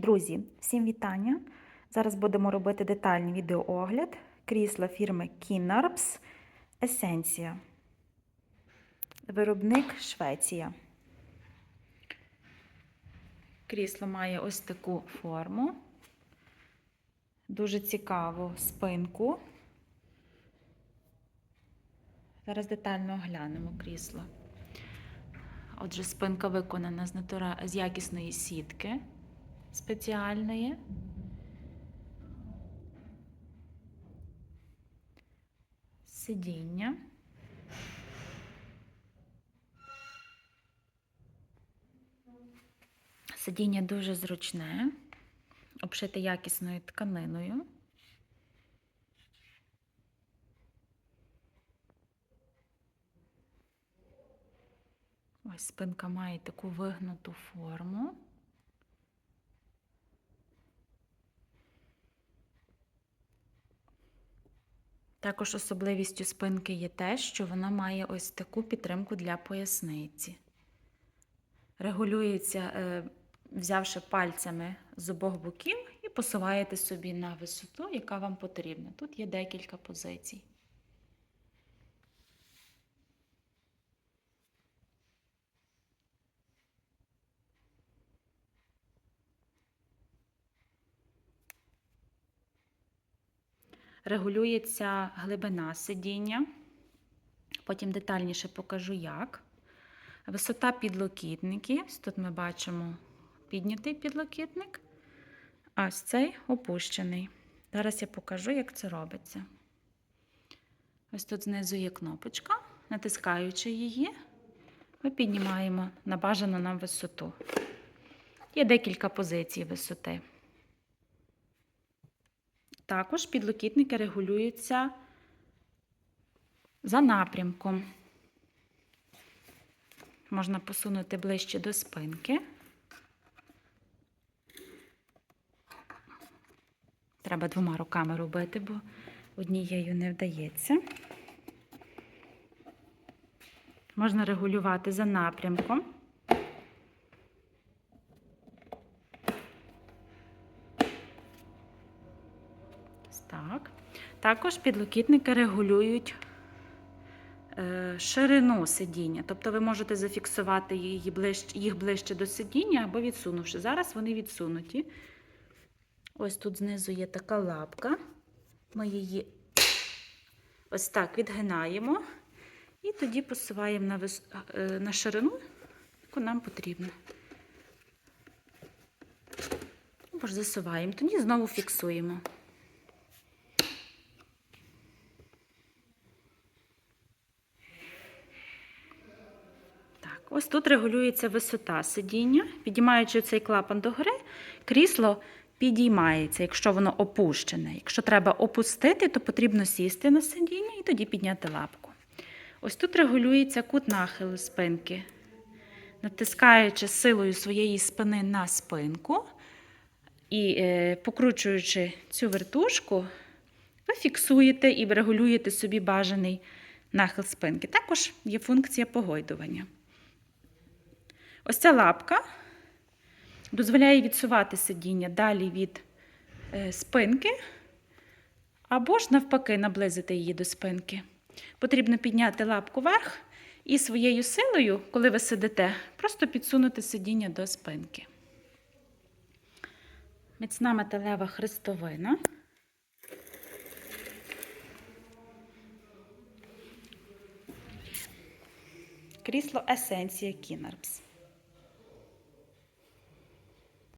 Друзі, всім вітання! Зараз будемо робити детальний відеоогляд крісла фірми Kinnarps Essentia. Виробник Швеція. Крісло має ось таку форму, дуже цікаву спинку. Зараз детально оглянемо крісло. Отже, спинка виконана з якісної сітки спеціальної. Сидіння. Сидіння дуже зручне, обшите якісною тканиною. Ось спинка має таку вигнуту форму. Також особливістю спинки є те, що вона має ось таку підтримку для поясниці. Регулюється, е, взявши пальцями з обох боків, і посуваєте собі на висоту, яка вам потрібна. Тут є декілька позицій. Регулюється глибина сидіння. Потім детальніше покажу як. Висота підлокітників. Тут ми бачимо піднятий підлокітник, а ось цей опущений. Зараз я покажу, як це робиться. Ось тут знизу є кнопочка, натискаючи її, ми піднімаємо на бажану нам висоту. Є декілька позицій висоти. Також підлокітники регулюються за напрямком. Можна посунути ближче до спинки. Треба двома руками робити, бо однією не вдається. Можна регулювати за напрямком. Так. Також підлокітники регулюють е, ширину сидіння. Тобто ви можете зафіксувати її ближче, їх ближче до сидіння або відсунувши. Зараз вони відсунуті. Ось тут знизу є така лапка. Ми її ось так відгинаємо і тоді посуваємо на, вис... е, на ширину, яку нам потрібно. Або ж засуваємо, тоді знову фіксуємо. Ось тут регулюється висота сидіння. Підіймаючи цей клапан догори, крісло підіймається, якщо воно опущене. Якщо треба опустити, то потрібно сісти на сидіння і тоді підняти лапку. Ось тут регулюється кут нахилу спинки. Натискаючи силою своєї спини на спинку і е, покручуючи цю вертушку, ви фіксуєте і регулюєте собі бажаний нахил спинки. Також є функція погойдування. Ось ця лапка дозволяє відсувати сидіння далі від е, спинки, або ж, навпаки, наблизити її до спинки. Потрібно підняти лапку вверх і своєю силою, коли ви сидите, просто підсунути сидіння до спинки. Міцна металева хрестовина. Крісло Есенція Kinnarps.